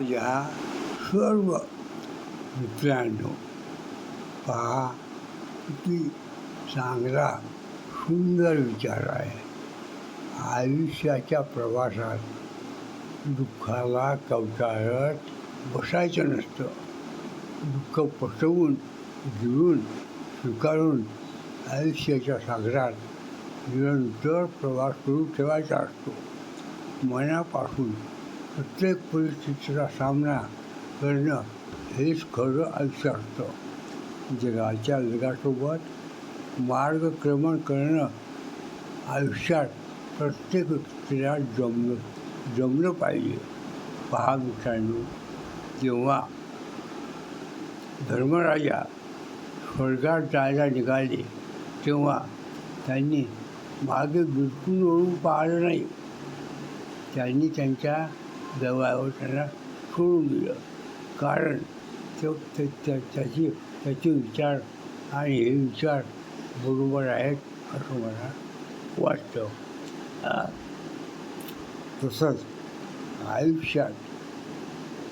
या सर्व मित्रांनो पहा किती चांगला सुंदर विचार आहे. आयुष्याच्या प्रवासात दुःखाला कवटाळत बसायचं नसतं. दुःख पटवून गिळून स्वीकारून आयुष्याच्या सागरात निरंतर प्रवास सुरू ठेवायचा असतो. मनापासून प्रत्येक परिस्थितीचा सामना करणं हेच खरं आयुष्य असतं. जगाच्या जगासोबत मार्गक्रमण करणं आयुष्यात प्रत्येक व्यक्तीला जमलं जमलं पाहिजे. पहा मित्रांनो जेव्हा धर्मराजा स्वर्गात जायला निघाले तेव्हा त्यांनी मागे बिलकुल ओळून पाहिलं नाही. त्यांनी त्यांच्या जवळ त्यांना सोडून दिलं. कारण तो त्या- त्याची त्याचे विचार आणि हे विचार बरोबर आहेत असं मला वाटतं. तसंच आयुष्यात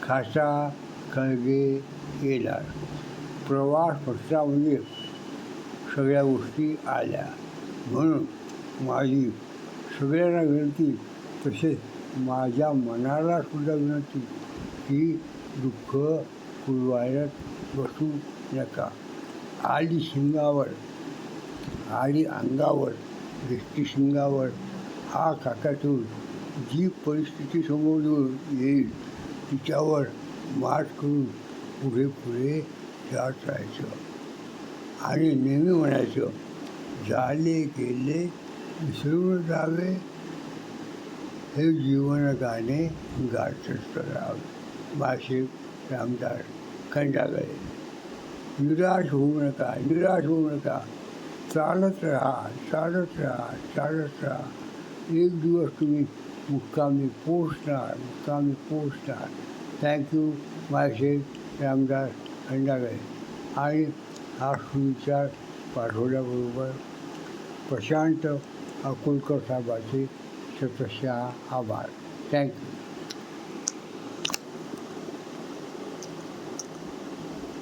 खासा खळगे येणार. प्रवास म्हटला म्हणजे सगळ्या गोष्टी आल्या. म्हणून माझी सगळ्यांना विनंती तसेच माझ्या मनाला सुद्धा विनंती की दुःख कुरवायला बसू नका. आली शिंगावर आली अंगावर दृष्टी शिंगावर हा काकातून जी परिस्थिती समोर येईल तिच्यावर मात करून पुढे पुढे जात राहायचं. आणि नेहमी म्हणायचं झाले गेले विसरून जावे हे जीवन गाणे गातच भाषिक रामदास खंडागळे. निराश होऊ नका निराश होऊ नका. चालत राहा चालत राहा चालत राहा. एक दिवस तुम्ही मुक्कामी पोचणार मुक्कामी पोचणार थँक्यू मायशेख रामदास खंडागळे. आणि हा सुविचार पाठवल्याबरोबर Prashant Akolkar साहेबाचे Shubhasya Abad. Thank you.